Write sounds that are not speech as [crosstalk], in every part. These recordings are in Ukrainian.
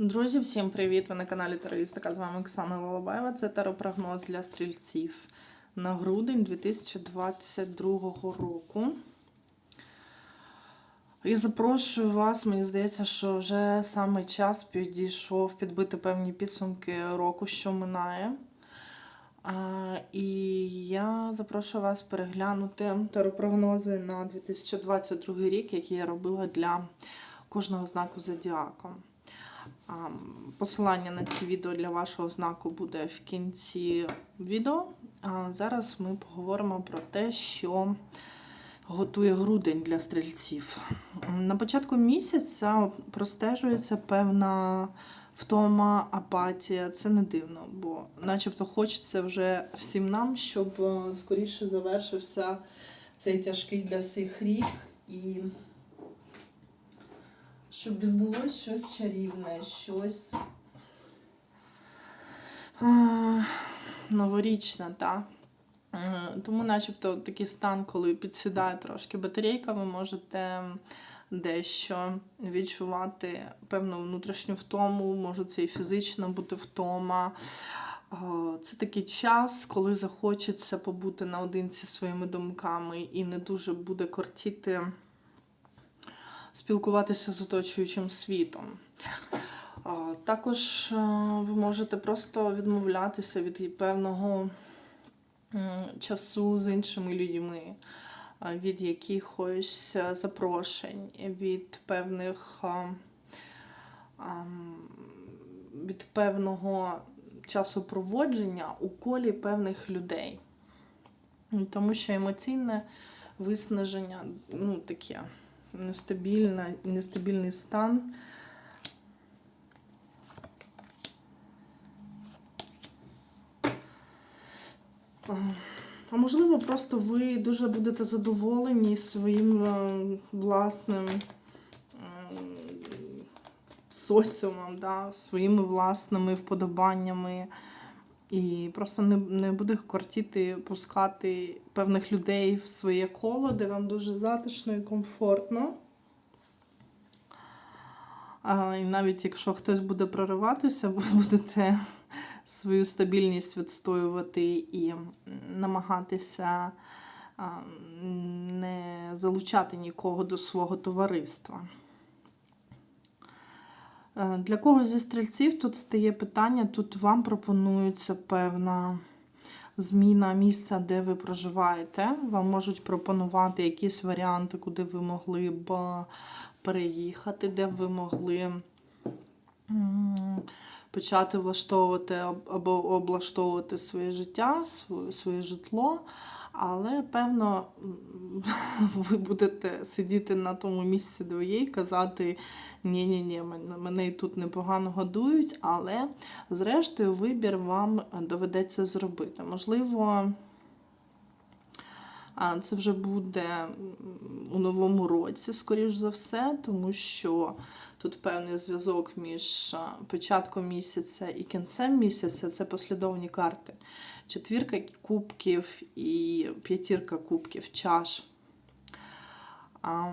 Друзі, всім привіт! Ви на каналі Тароїстика. З вами Оксана Волобаєва. Це таропрогноз для стрільців на грудень 2022 року. Я запрошую вас, мені здається, що вже саме час підійшов підбити певні підсумки року, що минає. І я запрошую вас переглянути таропрогнози на 2022 рік, які я робила для кожного знаку зодіаку. Посилання на ці відео для вашого знаку буде в кінці відео. А зараз ми поговоримо про те, що готує грудень для стрільців. На початку місяця простежується певна втома, апатія. Це не дивно, бо начебто хочеться вже всім нам, щоб е, скоріше завершився цей тяжкий для всіх рік і щоб відбулося щось чарівне, щось новорічне, так. Тому, начебто, такий стан, коли підсідає трошки батарейка, ви можете дещо відчувати певну внутрішню втому, може це і фізична бути втома. Це такий час, коли захочеться побути наодинці своїми думками і не дуже буде кортіти спілкуватися з оточуючим світом. Також ви можете просто відмовлятися від певного часу з іншими людьми, від якихось запрошень, від певних від певного часу проводження у колі певних людей. Тому що емоційне виснаження, ну таке нестабільна, нестабільний стан. А можливо, просто ви дуже будете задоволені своїм е, власним е, соціумом, да, своїми власними вподобаннями. І просто не не буде кортіти пускати певних людей в своє коло, де вам дуже затишно і комфортно. А, І навіть якщо хтось буде прориватися, ви [laughs] будете свою стабільність відстоювати і намагатися не залучати нікого до свого товариства. Е, Для когось зі стрільців тут стає питання, тут вам пропонується певна зміна місця, де ви проживаєте. Вам можуть пропонувати якісь варіанти, куди ви могли б е, переїхати, де б ви могли почати влаштовувати або облаштовувати своє життя, своє, своє житло. Але, певно, [laughs] ви будете сидіти на тому місці, де ви є, і казати: ні-ні-ні, мене, мене і тут непогано годують, але зрештою вибір вам доведеться зробити. Можливо, це вже буде у новому році, скоріш за все, тому що тут певний зв'язок між початком місяця і кінцем місяця це послідовні карти. Четвірка кубків і п'ятірка кубків, чаш. А,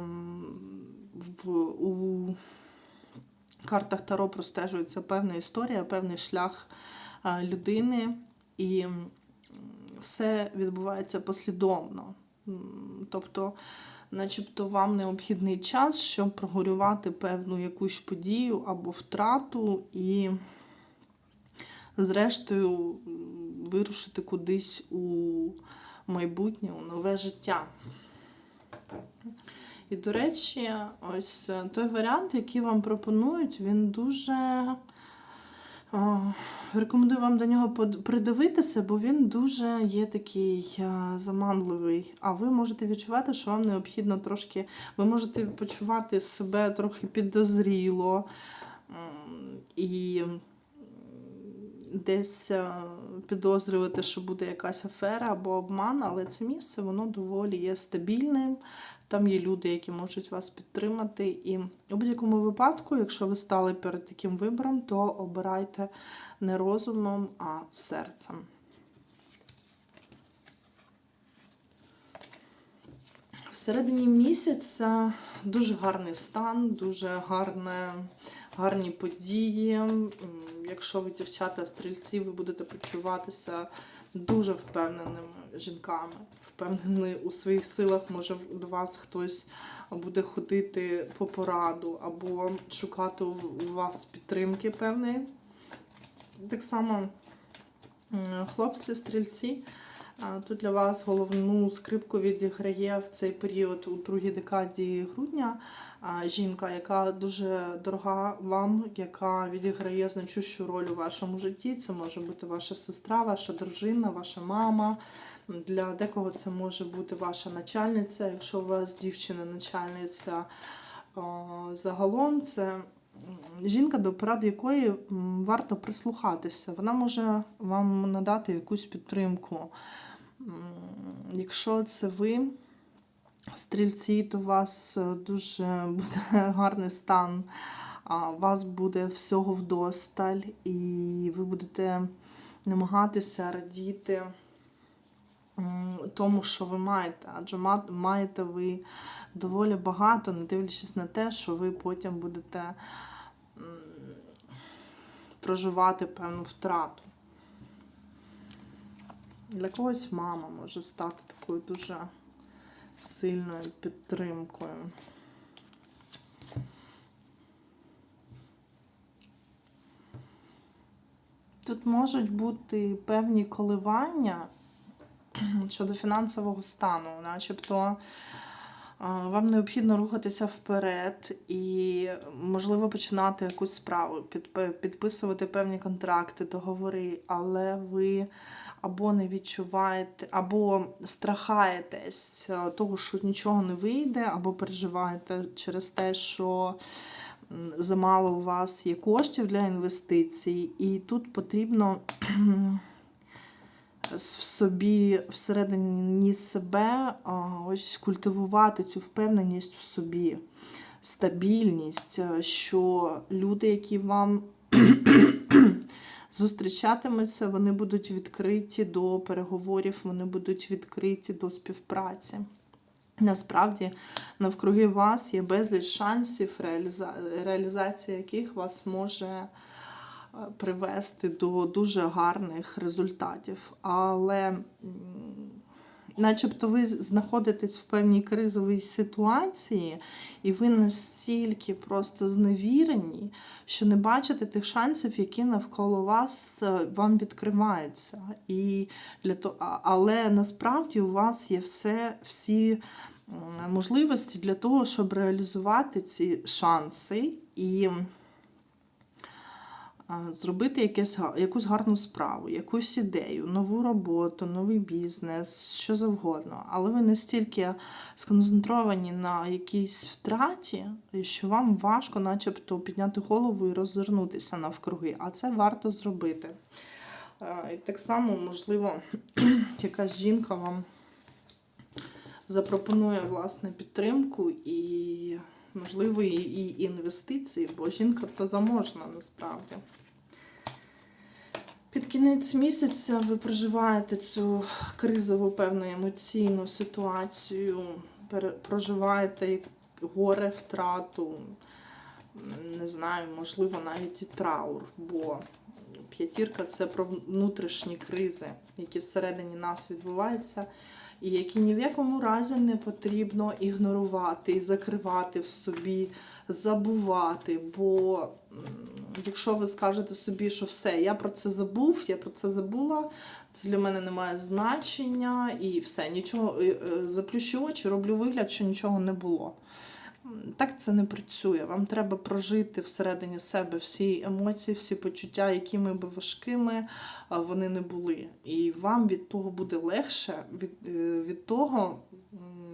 в, у картах Таро простежується певна історія, певний шлях а, людини, і все відбувається послідовно. Тобто, начебто, вам необхідний час, щоб прогорювати певну якусь подію або втрату, і, зрештою, вирушити кудись у майбутнє, у нове життя. І, до речі, ось е, той варіант, який вам пропонують, він дуже о, рекомендую вам до нього придивитися, бо він дуже є такий е, заманливий. А ви можете відчувати, що вам необхідно трошки, ви можете почувати себе трохи підозріло і десь е, підозрювати, що буде якась афера або обман, але це місце воно доволі є стабільним. Там є люди, які можуть вас підтримати. І у будь-якому випадку, якщо ви стали перед таким вибором, то обирайте не розумом, а серцем. Всередині місяця дуже гарний стан, дуже гарне гарні події. Якщо ви дівчата стрільці, ви будете почуватися дуже впевненими жінками, впевнені у своїх силах. Може до вас хтось буде ходити по пораду або шукати у вас підтримки певної. Так само хлопці, стрільці. Тут для вас головну скрипку відіграє в цей період у другій декаді грудня жінка, яка дуже дорога вам, яка відіграє значущу роль у вашому житті. Це може бути ваша сестра, ваша дружина, ваша мама. Для декого це може бути ваша начальниця, якщо у вас дівчина начальниця. Загалом це жінка, до порад якої варто прислухатися. Вона може вам надати якусь підтримку. Якщо це ви, стрільці, то у вас е, дуже [laughs] буде гарний стан. У вас буде всього вдосталь, і ви будете намагатися радіти тому, що ви маєте. Адже маєте ви доволі багато, не дивлячись на те, що ви потім будете проживати певну втрату. Для когось мама може стати такою дуже сильною підтримкою. Тут можуть бути певні коливання щодо фінансового стану, начебто вам необхідно рухатися вперед і, можливо, починати якусь справу, підписувати певні контракти, договори, але ви або не відчуваєте, або страхаєтесь е, того, що нічого не вийде, або переживаєте через те, що замало у вас є коштів для інвестицій, і тут потрібно в собі всередині себе ось культивувати цю впевненість в собі, стабільність, е, що люди, які вам [clears throat] зустрічатимуться, вони будуть відкриті до переговорів, вони будуть відкриті до співпраці. Насправді, навкруги вас є безліч шансів, реалізація яких вас може привести до дуже гарних результатів. Але начебто ви знаходитесь в певній кризовій ситуації, і ви настільки просто зневірені, що не бачите тих шансів, які навколо вас е, вам відкриваються. І для того, але насправді у вас є все, всі можливості для того, щоб реалізувати ці шанси і зробити якесь, якусь гарну справу, якусь ідею, нову роботу, новий бізнес, що завгодно. Але ви настільки сконцентровані на якійсь втраті, що вам важко, начебто, підняти голову і роззирнутися навкруги. А це варто зробити. І так само, можливо, [clears throat] якась жінка вам запропонує власне підтримку і, можливо, і, інвестиції, бо жінка то заможна насправді. Під кінець місяця ви проживаєте цю кризову певну емоційну ситуацію, проживаєте горе, втрату, не знаю, можливо, навіть і траур, бо п'ятірка це про внутрішні кризи, які всередині нас відбуваються, і які ні в якому разі не потрібно ігнорувати закривати в собі, забувати. Бо якщо ви скажете собі, що все, я про це забув, я про це забула, це для мене не має значення, і все, нічого е, заплющу очі, роблю вигляд, що нічого не було. Так це не працює. Вам треба прожити всередині себе всі емоції, всі почуття, якими би важкими вони не були. І вам від того буде легше, від, е, від того,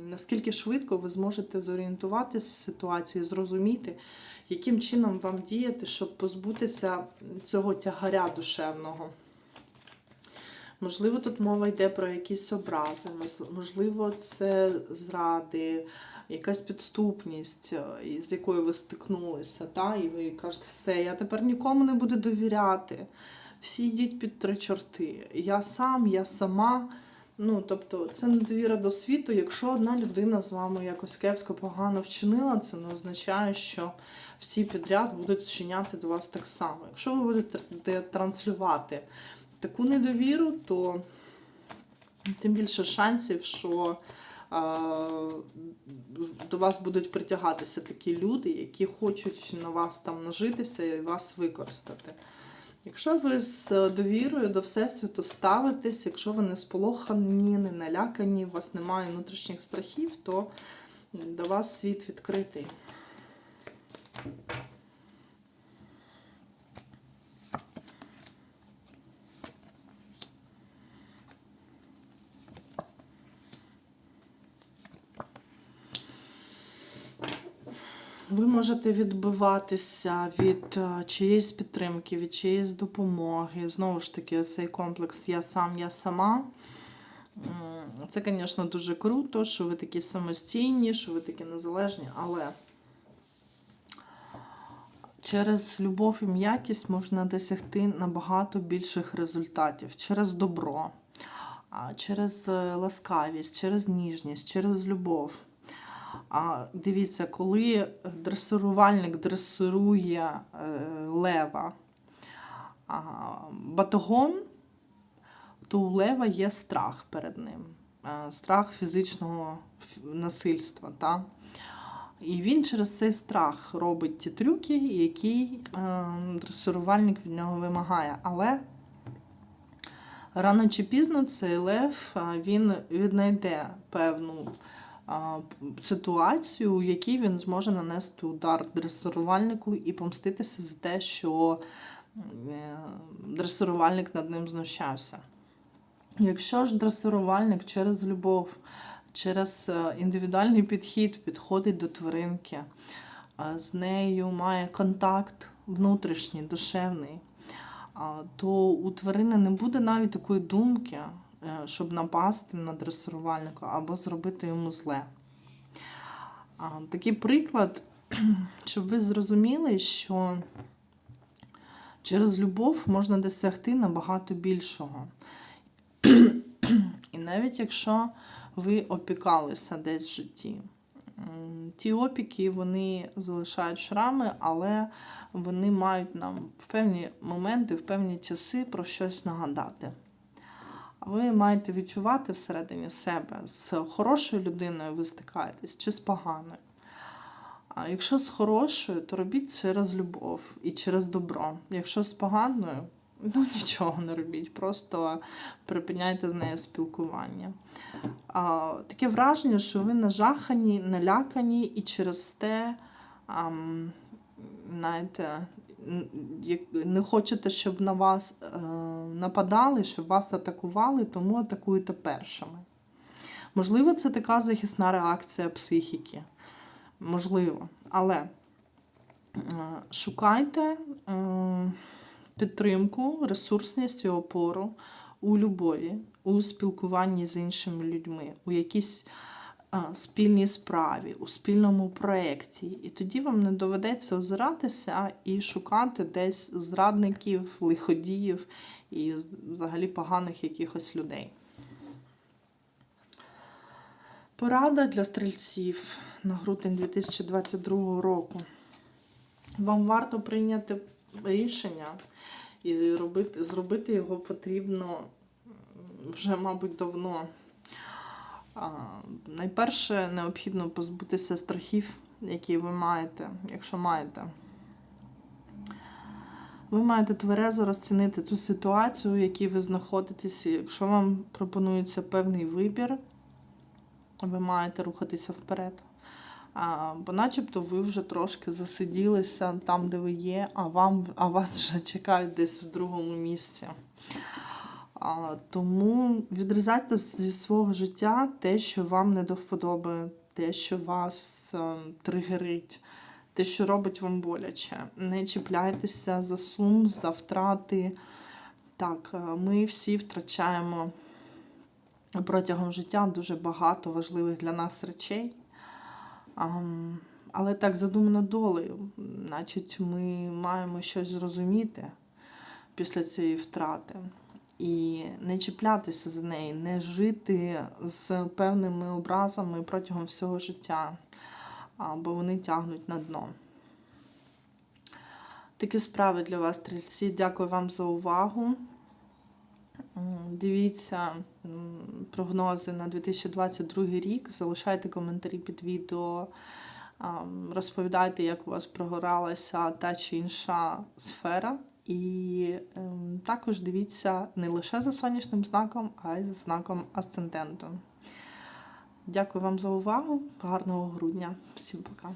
наскільки швидко ви зможете зорієнтуватись в ситуації, зрозуміти, яким чином вам діяти, щоб позбутися цього тягаря душевного. Можливо, тут мова йде про якісь образи, можливо, це зради, якась підступність, е, із якою ви стикнулися, та? і ви кажете, все, я тепер нікому не буду довіряти. Всі йдіть під три чорти. Я сам, я сама. Ну, тобто, це недовіра до світу. Якщо одна людина з вами якось кепсько погано вчинила, це не означає, що всі підряд будуть вчиняти до вас так само. Якщо ви будете транслювати таку недовіру, то тим більше шансів, що а, до вас будуть притягатися такі люди, які хочуть на вас там нажитися і вас використати. Якщо ви з довірою до Всесвіту ставитесь, якщо ви не сполохані, не налякані, у вас немає внутрішніх страхів, то до вас світ відкритий. Ви можете відбиватися від е, чиєїсь підтримки, від чиєїсь допомоги. Знову ж таки, цей комплекс Я сам, я сама. Це, звісно, дуже круто, що ви такі самостійні, що ви такі незалежні, але через любов і м'якість можна досягти набагато більших результатів через добро, через е, ласкавість, через ніжність, через любов. А дивіться, коли дресирувальник дресирує е, лева батогом, то у лева є страх перед ним, е, страх фізичного насильства. Та? І він через цей страх робить ті трюки, які е, дресирувальник від нього вимагає. Але рано чи пізно цей лев він віднайде певну ситуацію, у якій він зможе нанести удар дресирувальнику і помститися за те, що е, дресирувальник над ним знущався. Якщо ж дресирувальник через любов, через е, індивідуальний підхід підходить до тваринки, з нею має контакт внутрішній, душевний, то у тварини не буде навіть такої думки, е, щоб напасти на дресирувальника або зробити йому зле. Такий приклад, [clears throat] щоб ви зрозуміли, що через любов можна досягти набагато більшого. [clears throat] І навіть якщо ви опікалися десь в житті, ті опіки вони залишають шрами, але вони мають нам в певні моменти, в певні часи про щось нагадати. Ви маєте відчувати всередині себе, з хорошою людиною ви стикаєтесь чи з поганою. А якщо з хорошою, то робіть через любов і через добро. Якщо з поганою, ну [laughs] нічого не робіть, просто припиняйте з нею спілкування. А, таке враження, що ви нажахані, налякані, і через те, ам, знаєте, не хочете, щоб на вас е, нападали, щоб вас атакували, тому атакуєте першими. Можливо, це така захисна реакція психіки. Можливо. Але е, шукайте е, підтримку, ресурсність і опору у любові, у спілкуванні з іншими людьми, у якійсь е, спільній справі, у спільному проєкті. І тоді вам не доведеться озиратися і шукати десь зрадників, лиходіїв і взагалі поганих якихось людей. Порада для стрільців на грудень 2022 року. Вам варто прийняти рішення і робити, зробити його потрібно вже, мабуть, давно. Найперше необхідно позбутися страхів, які ви маєте, якщо маєте. Ви маєте тверезо розцінити ту ситуацію, в якій ви знаходитесь. Якщо вам пропонується певний вибір, ви маєте рухатися вперед. А, бо начебто ви вже трошки засиділися там, де ви є, а, вам, а вас вже чекають десь в другому місці. Тому відрізайте зі свого життя те, що вам не до вподоби, те, що вас е, тригерить, те, що робить вам боляче. Не чіпляйтеся за сум, за втрати. Так, е, ми всі втрачаємо протягом життя дуже багато важливих для нас речей. Ам, Але так задумано долею. Значить, ми маємо щось зрозуміти після цієї втрати. І не чіплятися за неї, не жити з певними образами протягом всього життя, бо вони тягнуть на дно. Такі справи для вас, стрільці. Дякую вам за увагу. Дивіться прогнози на 2022 рік. Залишайте коментарі під відео. Розповідайте, як у вас прогоралася та чи інша сфера. І ем, також дивіться не лише за сонячним знаком, а й за знаком асценденту. Дякую вам за увагу. Гарного грудня. Всім пока.